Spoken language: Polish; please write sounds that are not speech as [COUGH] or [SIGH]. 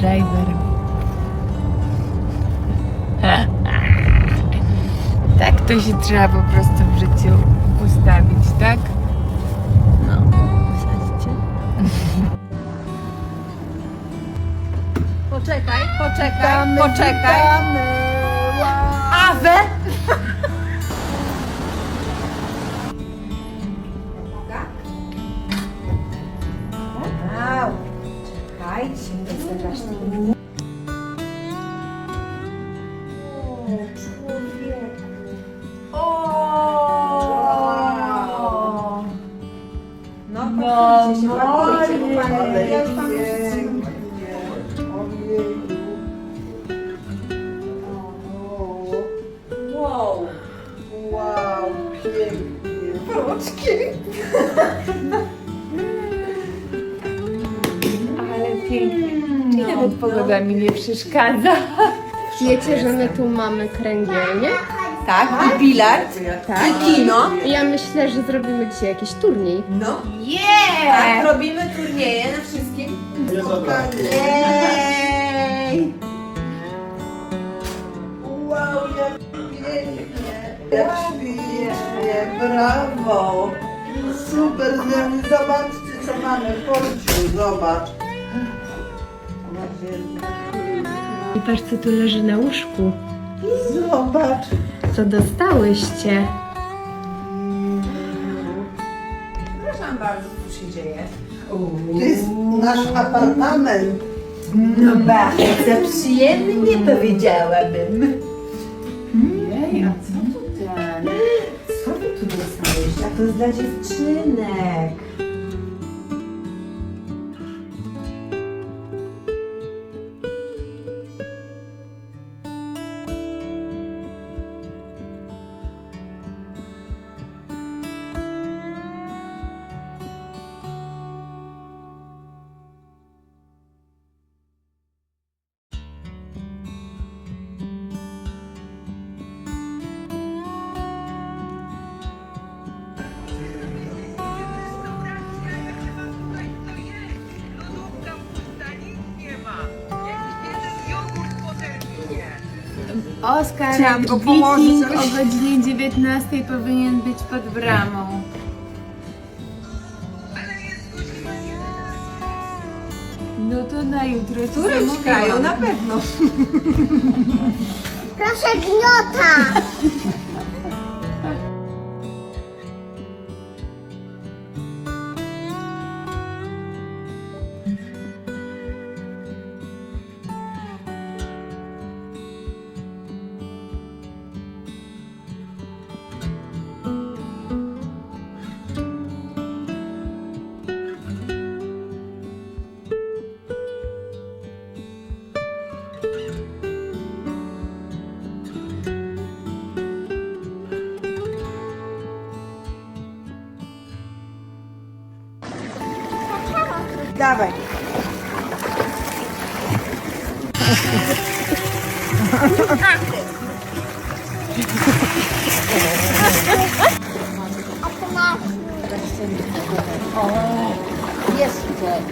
driver. [LAUGHS] Tak to się trzeba po prostu w życiu ustawić, tak? No, usiądźcie. Poczekaj, poczekaj, poczekaj. Awe! O! No, pakujcie się, pakujcie, bo pan, ja już panu Wow. Wow, pięknie. Wroczki. Ale pięknie. Czyli nawet pogoda mi nie przeszkadza. Wiecie, że my tu mamy kręgielnię? Tak, i bilard, Tak. i kino. Ja myślę, że zrobimy dzisiaj jakiś turniej. No. Yeah! Tak, robimy turnieje na wszystkim. Jej! Wow, jak pięknie. Jak ślicznie, brawo. Super, Zemi, zobaczcie co mamy w porciu, zobacz. I patrz, co tu leży na łóżku. Zobacz. Co dostałyście? Przepraszam bardzo, co się dzieje. To jest nasz apartament. No bardzo przyjemnie powiedziałabym. Jej, a co tu ten? Co ty tu dostałeś? A to jest dla dziewczynek. Oskar Chciałam go położyć, Wiking ale- o godzinie 19 powinien być pod bramą. No to na jutro ci zamówiłam. na pewno. [LAUGHS] Proszę gniota! [LAUGHS] Dawaj. A to masz. Jeszcze.